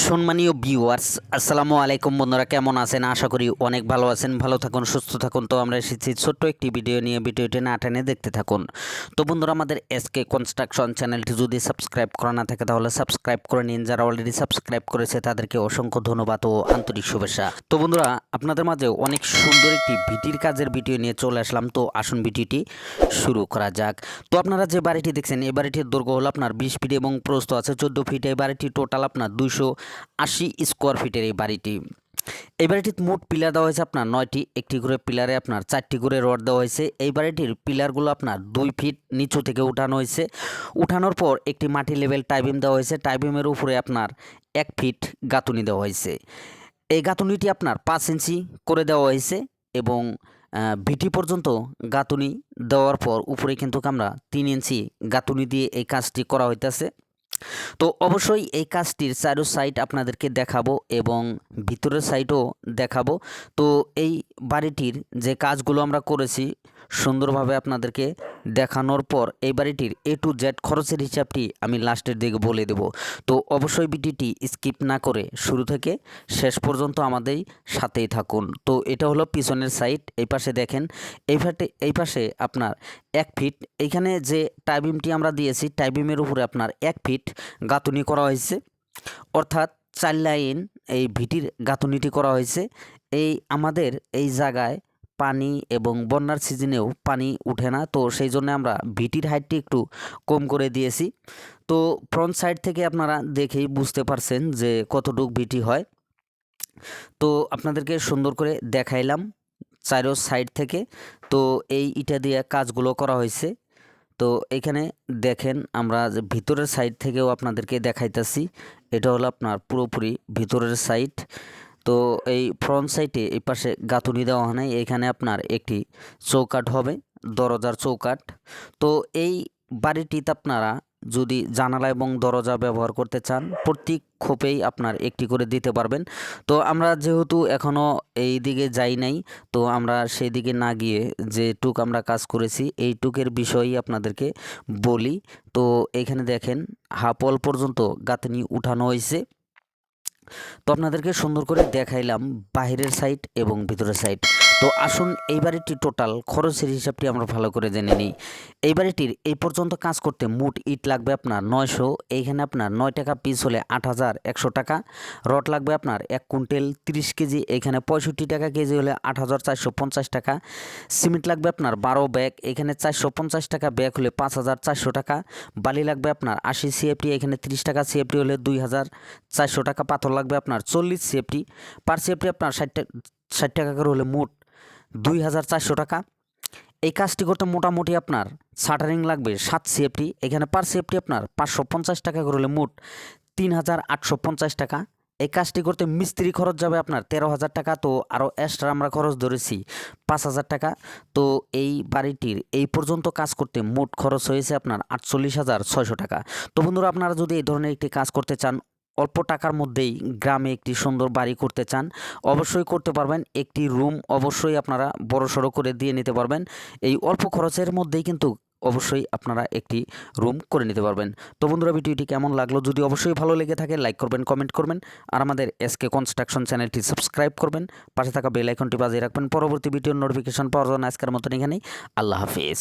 সম্মানীয় ভিউয়ার্স আসসালামু আলাইকুম বন্ধুরা, কেমন আছেন? আশা করি অনেক ভালো আছেন, ভালো থাকুন, সুস্থ থাকুন। তো আমরা এসেছি ছোট্ট একটি ভিডিও নিয়ে, ভিডিওটি না টেনে দেখতে থাকুন। তো বন্ধুরা, আমাদের এসকে কনস্ট্রাকশন চ্যানেলটি যদি সাবস্ক্রাইব করা না থাকে, তাহলে সাবস্ক্রাইব করে নিন। যারা অলরেডি সাবস্ক্রাইব করেছে, তাদেরকে অসংখ্য ধন্যবাদ ও আন্তরিক শুভেচ্ছা। তো বন্ধুরা, আপনাদের মাঝে অনেক সুন্দর একটি ভিটির কাজের ভিডিও নিয়ে চলে আসলাম। তো আসুন ভিডিওটি শুরু করা যাক। তো আপনারা যে বাড়িটি দেখছেন, এই বাড়িটির দৈর্ঘ্য হলো আপনার বিশ ফিট এবং প্রস্থ আছে চোদ্দ ফিট এই বাড়িটি টোটাল আপনার দুইশো আশি স্কোয়ার ফিটের এই বাড়িটি। এই বাড়িটির মোট পিলার দেওয়া হয়েছে আপনার নয়টি, একটি করে পিলারে আপনার চারটি করে রড দেওয়া হয়েছে। এই বাড়িটির পিলারগুলো আপনার দুই ফিট নিচু থেকে উঠানো হয়েছে। উঠানোর পর একটি মাটি লেভেল টাইবিম দেওয়া হয়েছে। টাইবিমের উপরে আপনার এক ফিট গাঁথুনি দেওয়া হয়েছে। এই গাঁথুনিটি আপনার পাঁচ ইঞ্চি করে দেওয়া হয়েছে এবং ভিটি পর্যন্ত গাঁথুনি দেওয়ার পর উপরে কিন্তু আমরা তিন ইঞ্চি গাঁথুনি দিয়ে এই কাজটি করা হইতেছে। তো অবশ্যই এই কাজটির চারো সাইড আপনাদেরকে দেখাবো এবং ভিতরের সাইডও দেখাবো। তো এই বাড়িটির যে কাজগুলো আমরা করেছি সুন্দরভাবে আপনাদেরকে দেখানোর পর এই বাড়িটির এ টু জেড খরচের হিসাবটি আমি লাস্টের দিকে বলে দেব। তো অবশ্যই ভিডিওটি স্কিপ না করে শুরু থেকে শেষ পর্যন্ত আমাদের সাথেই থাকুন। তো এটা হলো পিছনের সাইড, এই পাশে দেখেন, এই ফাটে এই পাশে আপনার এক ফিট। এইখানে যে টাইবিমটি আমরা দিয়েছি টাইবিমের উপরে আপনার এক ফিট গাঁথুনি করা হয়েছে। অর্থাৎ চার লাইন এই ভিটির গাঁথুনিটি করা হয়েছে। এই আমাদের এই জায়গায় পানি এবং বন্যার সিজনেও পানি উঠে না। তো সেই জন্য আমরা ভিটির হাইটটি একটু কম করে দিয়েছি। তো ফ্রন্ট সাইড থেকে আপনারা দেখেই বুঝতে পারছেন যে কতটুক ভিটি হয়। তো আপনাদেরকে সুন্দর করে দেখাইলাম চারো সাইড থেকে। তো এই ইটা দিয়ে কাজগুলো করা হয়েছে। তো এখানে দেখেন আমরা যে ভিতরের সাইড থেকেও আপনাদেরকে দেখাইতেছি। এটা হলো আপনার পুরোপুরি ভিতরের সাইড তো এই ফ্রন্ট সাইডে এই পাশে গাঁথুনি দেওয়া হয় এখানে আপনার একটি চৌকাঠ হবে, দরজার চৌকাঠ। তো এই বাড়িটিতে আপনারা যদি জানালা এবং দরজা ব্যবহার করতে চান প্রত্যেক খোপেই আপনার একটি করে দিতে পারবেন। তো আমরা যেহেতু এখনও এই দিকে যাই নাই, তো আমরা সেই দিকে না গিয়ে যে টুক আমরা কাজ করেছি এই টুকের বিষয়ই আপনাদেরকে বলি। তো এখানে দেখেন, হাফ ওয়াল পর্যন্ত গাঁথনি উঠানো হয়েছে। তো আপনাদেরকে সুন্দর করে দেখাইলাম বাহিরের সাইড এবং ভিতরের সাইড তো আসুন এই বাড়িটির টোটাল খরচের হিসাবটি আমরা ভালো করে জেনে নিই। এই বাড়িটির এই পর্যন্ত কাজ করতে মোট ইট লাগবে আপনার নয়শো, এইখানে আপনার নয় টাকা পিস হলে আট হাজার একশো টাকা, রড লাগবে আপনার এক কুইন্টেল তিরিশ কেজি এখানে পঁয়ষট্টি টাকা কেজি হলে আট হাজার চারশো পঞ্চাশ টাকা, সিমেন্ট লাগবে আপনার বারো ব্যাগ এখানে চারশো পঞ্চাশ টাকা, ব্যাগ হলে পাঁচ হাজার চারশো টাকা, বালি লাগবে আপনার আশি সিএফটি এখানে তিরিশ টাকা সিএফটি হলে দুই হাজার চারশো টাকা, পাথর লাগবে আপনার চল্লিশ সিএফটি পার সিএফটি আপনার ষাট ষাট টাকা করে হলে মোট দুই হাজার চারশো টাকা। এই কাজটি করতে মোটামুটি আপনার শাটারিং লাগবে সাত সিএফটি এখানে পার সিএফটি আপনার পাঁচশো পঞ্চাশ টাকা করে হলে মোট তিন হাজার আটশো পঞ্চাশ টাকা। এই কাজটি করতে মিস্ত্রি খরচ যাবে আপনার তেরো হাজার টাকা, তো আরও এক্সট্রা আমরা খরচ ধরেছি পাঁচ হাজার টাকা। তো এই বাড়িটির এই পর্যন্ত কাজ করতে মোট খরচ হয়েছে আপনার আটচল্লিশ হাজার ছয়শো টাকা। তো বন্ধুরা, আপনারা যদি এই ধরনের একটি কাজ করতে চান অল্প টাকার মধ্যেই গ্রামে একটি সুন্দর বাড়ি করতে চান, অবশ্যই করতে পারবেন। একটি রুম অবশ্যই আপনারা বড় সড়ো করে দিয়ে নিতে পারবেন। এই অল্প খরচের মধ্যেই কিন্তু অবশ্যই আপনারা একটি রুম করে নিতে পারবেন। তো বন্ধুরা, ভিডিওটি কেমন লাগল? যদি অবশ্যই ভালো লেগে থাকে, লাইক করবেন, কমেন্ট করবেন। আর আমাদের এসকে কনস্ট্রাকশন চ্যানেলটি সাবস্ক্রাইব করবেন। পাশে থাকা বেল আইকনটি বাজিয়ে রাখবেন। পরবর্তী ভিডিওর নোটিফিকেশন পাওয়ার জন্য আজকের মতন এখানেই। আল্লাহ হাফিজ।